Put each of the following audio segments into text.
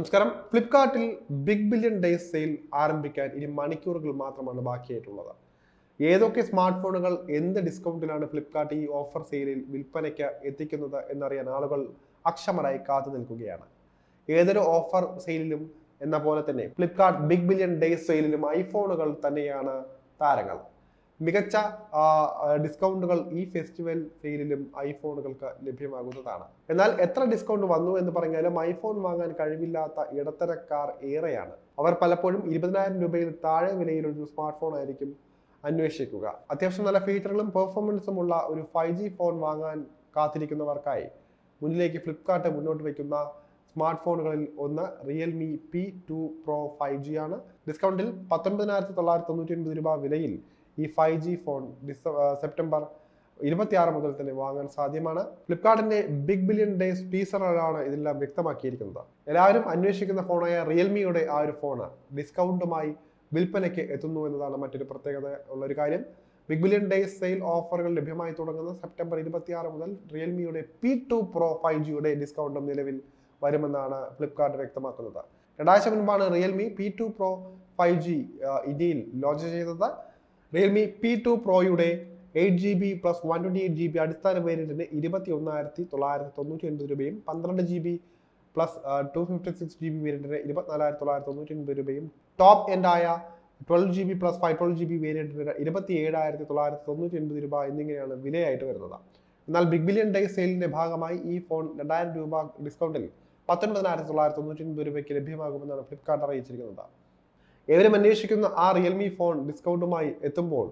നമസ്കാരം. ഫ്ലിപ്കാർട്ടിൽ big billion days sale ആരംഭിക്കാൻ ഇനി മണിക്കൂറുകൾ മാത്രമാണ് ബാക്കിയായിട്ടുള്ളത്. ഏതൊക്കെ സ്മാർട്ട് ഫോണുകൾ എന്ത് ഡിസ്കൗണ്ടിലാണ് ഫ്ലിപ്കാർട്ട് ഈ ഓഫർ സെയിലിൽ വിൽപ്പനയ്ക്ക് എത്തിക്കുന്നത് എന്നറിയാൻ ആളുകൾ അക്ഷമരായി കാത്തു നിൽക്കുകയാണ്. ഏതൊരു ഓഫർ സെയിലിലും എന്ന പോലെ തന്നെ ഫ്ലിപ്കാർട്ട് ബിഗ് ബില്യൺ ഡേയ്സ് സെയിലിലും ഐഫോണുകൾ തന്നെയാണ് താരങ്ങൾ. മികച്ച ഡിസ്കൗണ്ടുകൾ ഈ ഫെസ്റ്റിവൽ സെയിലിലും ഐഫോണുകൾക്ക് ലഭ്യമാകുന്നതാണ്. എന്നാൽ എത്ര ഡിസ്കൗണ്ട് വന്നു എന്ന് പറഞ്ഞാലും ഐഫോൺ വാങ്ങാൻ കഴിവില്ലാത്ത ഇടത്തരക്കാർ ഏറെയാണ്. അവർ പലപ്പോഴും ഇരുപതിനായിരം രൂപയിൽ താഴെ വിലയിലൊരു സ്മാർട്ട് ഫോൺ ആയിരിക്കും അന്വേഷിക്കുക. അത്യാവശ്യം നല്ല ഫീച്ചറുകളും പെർഫോമൻസും ഉള്ള ഒരു ഫൈവ് ജി ഫോൺ വാങ്ങാൻ കാത്തിരിക്കുന്നവർക്കായി മുന്നിലേക്ക് ഫ്ലിപ്കാർട്ട് മുന്നോട്ട് വയ്ക്കുന്ന സ്മാർട്ട് ഫോണുകളിൽ ഒന്ന് Realme P two pro five G ആണ്. ഡിസ്കൗണ്ടിൽ പത്തൊൻപതിനായിരത്തി തൊള്ളായിരത്തി തൊണ്ണൂറ്റി ഒൻപത് രൂപ വിലയിൽ ഈ ഫൈവ് ജി ഫോൺ ഡിസ സെപ്റ്റംബർ ഇരുപത്തിയാറ് മുതൽ തന്നെ വാങ്ങാൻ സാധ്യമാണ്. ഫ്ലിപ്കാർട്ടിന്റെ ബിഗ് ബില്യൺ ഡേയ്സ് സ്പീസറാണ് ഇതെല്ലാം വ്യക്തമാക്കിയിരിക്കുന്നത്. എല്ലാവരും അന്വേഷിക്കുന്ന ഫോണായ റിയൽമിയുടെ ആ ഒരു ഫോണ് ഡിസ്കൗണ്ടുമായി വിൽപ്പനയ്ക്ക് എത്തുന്നു എന്നതാണ് മറ്റൊരു പ്രത്യേകത ഉള്ള ഒരു കാര്യം. ബിഗ് ബില്യൺ ഡേയ്സ് സെയിൽ ഓഫറുകൾ ലഭ്യമായി തുടങ്ങുന്ന സെപ്റ്റംബർ ഇരുപത്തിയാറ് മുതൽ റിയൽമിയുടെ P two pro five G ഡിസ്കൗണ്ടും നിലവിൽ വരുമെന്നാണ് ഫ്ലിപ്കാർട്ട് വ്യക്തമാക്കുന്നത്. രണ്ടാഴ്ച മുൻപാണ് Realme P two pro five G ഇന്ത്യയിൽ ലോഞ്ച് ചെയ്തത്. Realme P two പ്രോയുടെ eight G B plus one twenty eight G B അടിസ്ഥാന വേരിയന്റിന് ഇരുപത്തി ഒന്നായിരത്തി തൊള്ളായിരത്തി തൊണ്ണൂറ്റി ഒൻപത് രൂപയും പന്ത്രണ്ട് G B plus two fifty six G B വേരിയന്റിന് ഇരുപത്തിനാലായിരത്തി തൊള്ളായിരത്തി തൊണ്ണൂറ്റി ഒൻപത് രൂപയും top എൻഡായ twelve G B plus five twelve G B വേരിയന്റിന് ഇരുപത്തി ഏഴായിരത്തി തൊള്ളായിരത്തി തൊണ്ണൂറ്റി ഒൻപത് രൂപ എന്നിങ്ങനെയാണ് വിലയായിട്ട് വരുന്നത്. എന്നാൽ ബിഗ് ബില്യൺ ഡേ സെയിലിന്റെ ഭാഗമായി ഈ ഫോൺ രണ്ടായിരം രൂപ ഡിസ്കൗണ്ടിൽ പത്തൊൻപതിനായിരത്തി തൊള്ളായിരത്തി തൊണ്ണൂറ്റി ഒൻപത് രൂപയ്ക്ക് ലഭ്യമാകുമെന്നാണ് ഫ്ലിപ്കാർട്ട് അറിയിച്ചിരിക്കുന്നത്. ഏവരും അന്വേഷിക്കുന്ന ആ റിയൽമി ഫോൺ ഡിസ്കൗണ്ടുമായി എത്തുമ്പോൾ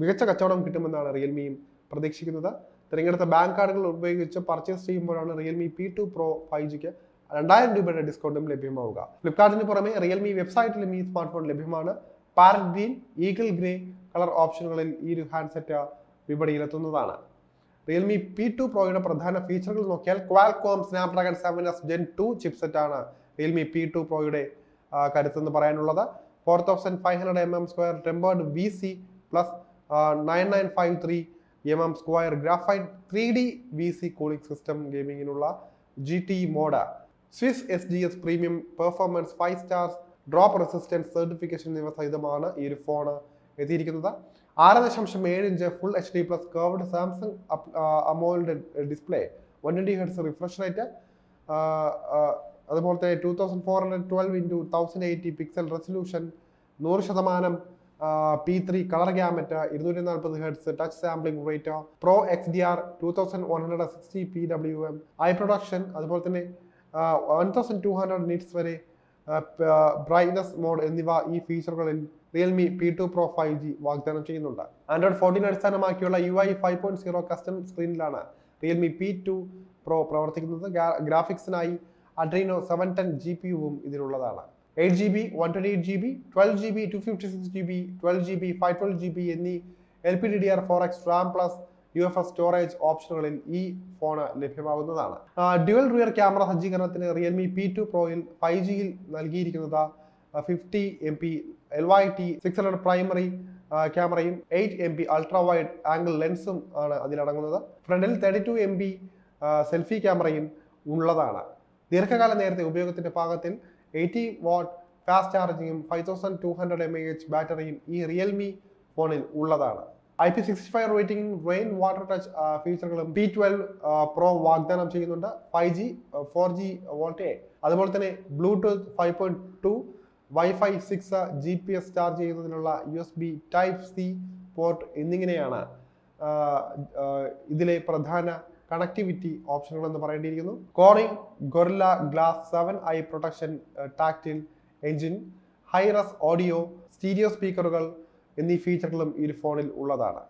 മികച്ച കച്ചവടം കിട്ടുമെന്നാണ് റിയൽമിയും പ്രതീക്ഷിക്കുന്നത്. തിരഞ്ഞെടുത്ത ബാങ്ക് കാർഡുകൾ ഉപയോഗിച്ച് പർച്ചേസ് ചെയ്യുമ്പോഴാണ് Realme P two pro five ജിക്ക് രണ്ടായിരം രൂപയുടെ ഡിസ്കൗണ്ടും ലഭ്യമാവുക. ഫ്ലിപ്കാർട്ടിന് പുറമെ റിയൽമി വെബ്സൈറ്റിലും ഈ സ്മാർട്ട് ഫോൺ ലഭ്യമാണ്. Parrot green eagle grey colour ഓപ്ഷനുകളിൽ ഈ ഒരു ഹാൻഡ്സെറ്റ് വിപണിയിലെത്തുന്നതാണ്. റിയൽമി പി ടു പ്രോയുടെ പ്രധാന ഫീച്ചറുകൾ നോക്കിയാൽ Qualcomm Snapdragon seven S gen two chipset ആണ് റിയൽമി പി ടു പ്രോയുടെ കരുത്തെന്ന് പറയാനുള്ളത്. Four thousand five hundred M M square tempered V C plus nine nine five three M M square graphite three D V C cooling system ഗെയിമിങ്ങിനുള്ള G T mode Swiss S G S premium performance five stars drop resistance certification എന്നിവ സഹിതമാണ് ഈ ഒരു phone എത്തിയിരിക്കുന്നത്. ആറ് ദശാംശം ഏഴ് inch full H D plus curved Samsung AMOLED display one twenty hertz refresh rate അതുപോലെ തന്നെ two thousand four hundred twelve into thousand eighty pixel resolution നൂറ് ശതമാനം പി ത്രീ കളർ ഗ്യാമറ്റ് ഇരുന്നൂറ്റി നാൽപ്പത് hertz touch sampling rate pro X D R two thousand one hundred sixty P W M I production അതുപോലെ തന്നെ one thousand two hundred nits വരെ brightness mode എന്നിവ ഈ ഫീച്ചറുകളിൽ Realme P two pro five G വാഗ്ദാനം ചെയ്യുന്നുണ്ട്. Android fourteen അടിസ്ഥാനമാക്കിയുള്ള U I five point zero custom സ്ക്രീനിലാണ് Realme P two pro പ്രവർത്തിക്കുന്നത്. ഗ്രാഫിക്സിനായി Adreno seven ten G P യുവും ഇതിലുള്ളതാണ്. Eight G B one twenty eight G B twelve G B two fifty six G B twelve G B five twelve G B എന്നീ L P D D R four X RAM plus U F S storage ഓപ്ഷനുകളിൽ ഈ phone ലഭ്യമാകുന്നതാണ്. Dual rear camera സജ്ജീകരണത്തിന് Realme P two പ്രോയിൽ five ജിയിൽ നൽകിയിരിക്കുന്നത് fifty M P L Y T six hundred primary ക്യാമറയും eight M P ultra wide angle ലെൻസും ആണ് അതിലടങ്ങുന്നത്. ഫ്രണ്ടിൽ thirty two M B selfie ക്യാമറയും ഉള്ളതാണ്. ദീർഘകാല നേരത്തെ ഉപയോഗത്തിന്റെ ഭാഗത്തിൽ eighty watt fast ചാർജിങ്ങും five thousand two hundred M H ബാറ്ററിയും ഈ റിയൽമി ഫോണിൽ ഉള്ളതാണ്. ഐ പി സിക്സ്റ്റി ഫൈവ് റേറ്റിംഗും റെയിൻ വാട്ടർ ടച്ച് ഫീച്ചറുകളും പി ട്വൽവ് പ്രോ വാഗ്ദാനം ചെയ്യുന്നുണ്ട്. Five G four G VoLTE. അതുപോലെ തന്നെ Bluetooth five point two WiFi six G P S charge ചെയ്യുന്നതിനുള്ള U S B type C port എന്നിങ്ങനെയാണ് ഇതിലെ പ്രധാന കണക്ടിവിറ്റി ഓപ്ഷനുകൾ എന്ന് പറയേണ്ടിയിരിക്കുന്നു. Corning Gorilla Glass seven I protection tactile engine hi res audio stereo സ്പീക്കറുകൾ എന്നീ ഫീച്ചറുകളും ഈ ഫോണിൽ ഉള്ളതാണ്.